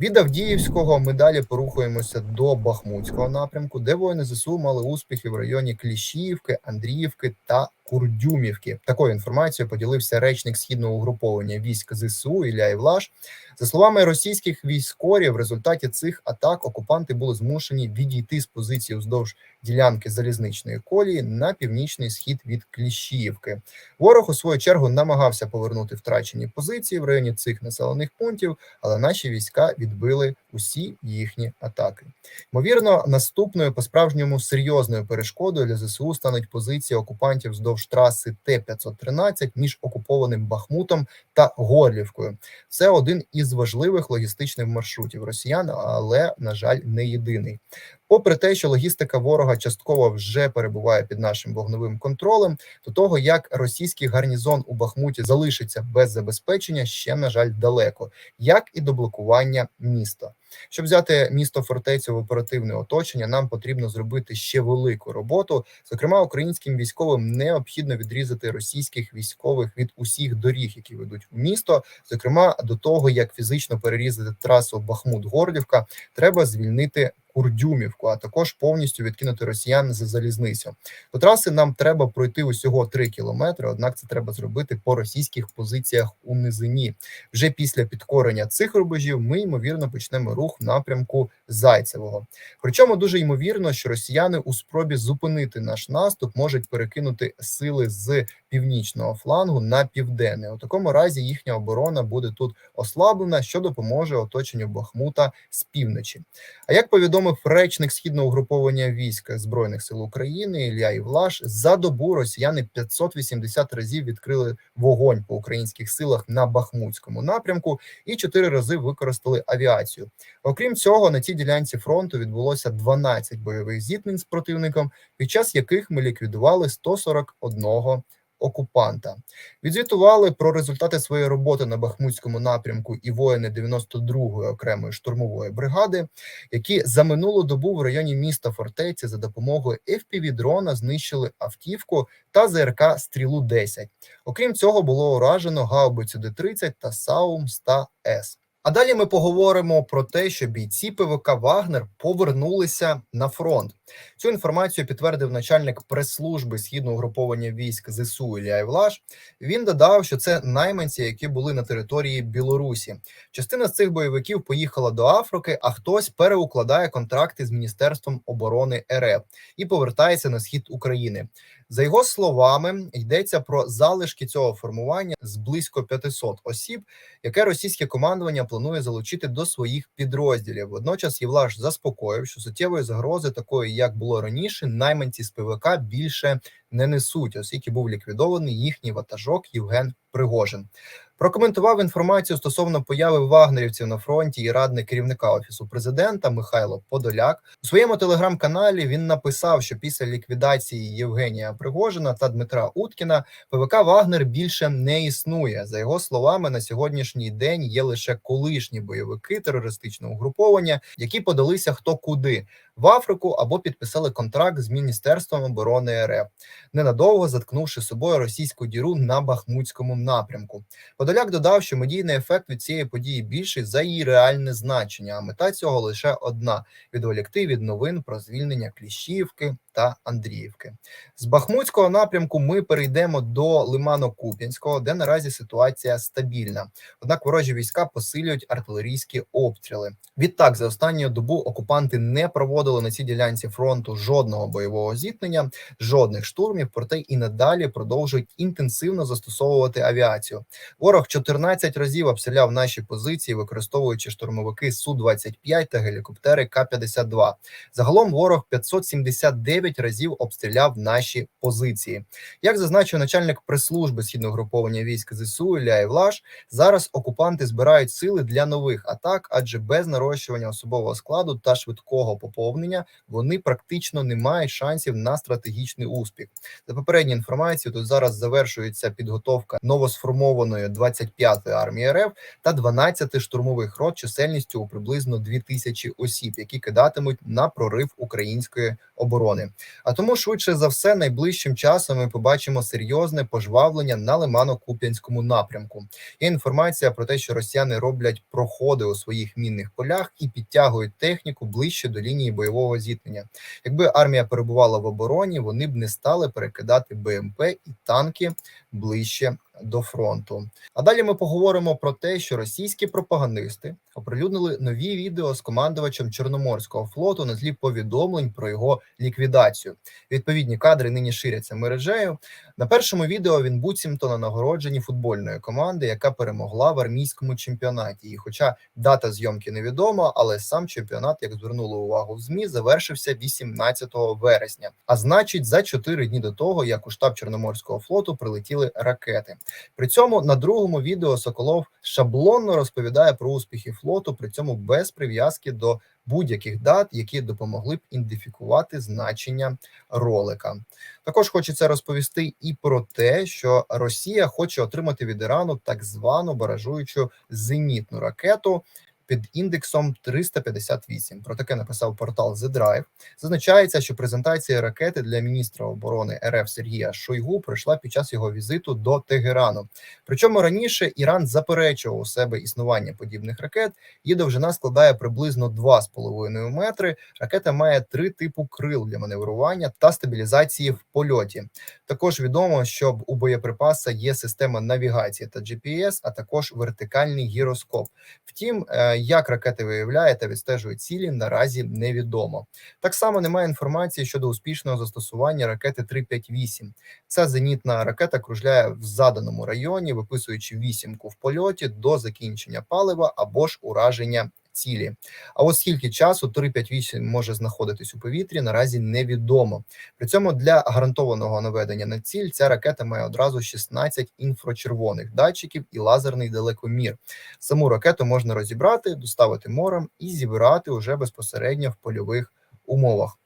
Від Авдіївського ми далі порухаємося до Бахмутського напрямку, де воїни ЗСУ мали успіхи в районі Кліщівки, Андріївки та Курдюмівки. Такою інформацією поділився речник східного угруповання військ ЗСУ Ілля Івлаш. За словами російських військорів, в результаті цих атак окупанти були змушені відійти з позиції вздовж ділянки залізничної колії на північний схід від Кліщіївки. Ворог у свою чергу намагався повернути втрачені позиції в районі цих населених пунктів, але наші війська відбили усі їхні атаки. Ймовірно, наступною по справжньому серйозною перешкодою для ЗСУ стануть позиції окупантів вздовж траси Т-513 між окупованим Бахмутом та Горлівкою. Це один із важливих логістичних маршрутів росіян, але на жаль, не єдиний. Попри те, що логістика ворога частково вже перебуває під нашим вогневим контролем, до того як російський гарнізон у Бахмуті залишиться без забезпечення, ще на жаль далеко, як і до блокування міста. Щоб взяти місто фортецю в оперативне оточення, нам потрібно зробити ще велику роботу. Зокрема, українським військовим необхідно відрізати російських військових від усіх доріг, які ведуть в місто. Зокрема, до того як фізично перерізати трасу Бахмут-Горлівка, треба звільнити. Курдюмівку, а також повністю відкинути росіян за залізницю. До траси нам треба пройти усього 3 кілометри. Однак це треба зробити по російських позиціях у низині. Вже після підкорення цих рубежів ми ймовірно почнемо рух в напрямку Зайцевого. Причому дуже ймовірно, що росіяни у спробі зупинити наш наступ можуть перекинути сили з північного флангу на південний. У такому разі їхня оборона буде тут ослаблена, що допоможе оточенню Бахмута з півночі. А як повідомив речник східного угруповання військ збройних сил України Ілля Івлаш, за добу росіяни 580 разів відкрили вогонь по українських силах на Бахмутському напрямку і чотири рази використали авіацію. Окрім цього, на цій ділянці фронту відбулося 12 бойових зіткнень з противником, під час яких ми ліквідували 141 окупанта. Відзвітували про результати своєї роботи на Бахмутському напрямку і воїни 92-ї окремої штурмової бригади, які за минулу добу в районі міста Фортеці за допомогою fpv дрона знищили автівку та ЗРК стрілу 10 Окрім цього, було уражено гаубицю Д-30 та Саум 100 С. А далі ми поговоримо про те, що бійці ПВК Вагнер повернулися на фронт. Цю інформацію підтвердив начальник прес-служби східного угруповання військ ЗСУ Ілля Івлаш. Він додав, що це найманці, які були на території Білорусі. Частина з цих бойовиків поїхала до Африки, а хтось переукладає контракти з міністерством оборони РФ і повертається на схід України. За його словами, йдеться про залишки цього формування з близько 500 осіб, яке російське командування планує залучити до своїх підрозділів. Водночас Євлаш заспокоїв, що суттєвої загрози, такої як було раніше, найманці з ПВК більше не несуть, оскільки був ліквідований їхній ватажок Євген Пригожин. Прокоментував інформацію стосовно появи вагнерівців на фронті і радник керівника офісу президента Михайло Подоляк у своєму телеграм-каналі. Він написав, що після ліквідації Євгенія Пригожина та Дмитра Уткіна ПВК Вагнер більше не існує. За його словами, на сьогоднішній день є лише колишні бойовики терористичного угруповання, які подалися хто куди в Африку або підписали контракт з міністерством оборони РФ, ненадовго заткнувши собою російську діру на Бахмутському напрямку. Подоляк додав, що медійний ефект від цієї події більший за її реальне значення. А мета цього лише одна: відволікти від новин про звільнення Кліщівки та Андріївки. З Бахмутського напрямку ми перейдемо до Лимано-Куп'янського, де наразі ситуація стабільна. Однак ворожі війська посилюють артилерійські обстріли. Відтак, за останню добу окупанти не проводили на цій ділянці фронту жодного бойового зіткнення, жодних штурмів, проте і надалі продовжують інтенсивно застосовувати авіацію. Ворог 14 разів обстріляв наші позиції, використовуючи штурмовики су 25 та гелікоптери К-52. Загалом ворог 579 разів обстріляв наші позиції. Як зазначив начальник прес-служби східного груповання військ ЗСУ Ілля Євлаш, зараз окупанти збирають сили для нових атак, адже без нарощування особового складу та швидкого поповнення вони практично не мають шансів на стратегічний успіх. За попередньою інформацією, тут зараз завершується підготовка новосформованої 25-ї армії РФ та 12 штурмових рот чисельністю у приблизно 2000 осіб, які кидатимуть на прорив української оборони. А тому швидше за все, найближчим часом ми побачимо серйозне пожвавлення на Лимано-Куп'янському напрямку. Є інформація про те, що росіяни роблять проходи у своїх мінних полях і підтягують техніку ближче до лінії бойового зіткнення. Якби армія перебувала в обороні, вони б не стали перекидати БМП і танки ближче до фронту. А далі ми поговоримо про те, що російські пропагандисти оприлюднили нові відео з командувачем Чорноморського флоту на тлі повідомлень про його ліквідацію. Відповідні кадри нині ширяться мережею. На першому відео він буцімто на нагородженні футбольної команди, яка перемогла в армійському чемпіонаті. І, хоча дата зйомки невідома, але сам чемпіонат, як звернули увагу в змі, завершився 18 вересня. А значить, за 4 дні до того, як у штаб Чорноморського флоту прилетіли ракети. При цьому на другому відео Соколов шаблонно розповідає про успіхи флоту, при цьому без прив'язки до будь-яких дат, які допомогли б ідентифікувати значення ролика. Також хочеться розповісти і про те, що Росія хоче отримати від Ірану так звану баражуючу зенітну ракету. Під індексом 358. Про таке написав портал The Drive. Зазначається, що презентація ракети для міністра оборони РФ Сергія Шойгу пройшла під час його візиту до Тегерану. Причому раніше Іран заперечував у себе існування подібних ракет. Її довжина складає приблизно 2,5 метри. Ракета має три типу крил для маневрування та стабілізації в польоті. Також відомо, що у боєприпаса є система навігації та GPS, а також вертикальний гіроскоп. Втім, е, як ракети виявляє та відстежує цілі, наразі невідомо. Так само немає інформації щодо успішного застосування ракети 358. Ця зенітна ракета кружляє в заданому районі, виписуючи вісімку в польоті до закінчення палива або ж ураження. Цілі, а от скільки часу 358 може знаходитись у повітрі, наразі невідомо. При цьому для гарантованого наведення на ціль ця ракета має одразу 16 інфрачервоних датчиків і лазерний далекомір. Саму ракету можна розібрати, доставити морем і зібрати уже безпосередньо в польових умовах.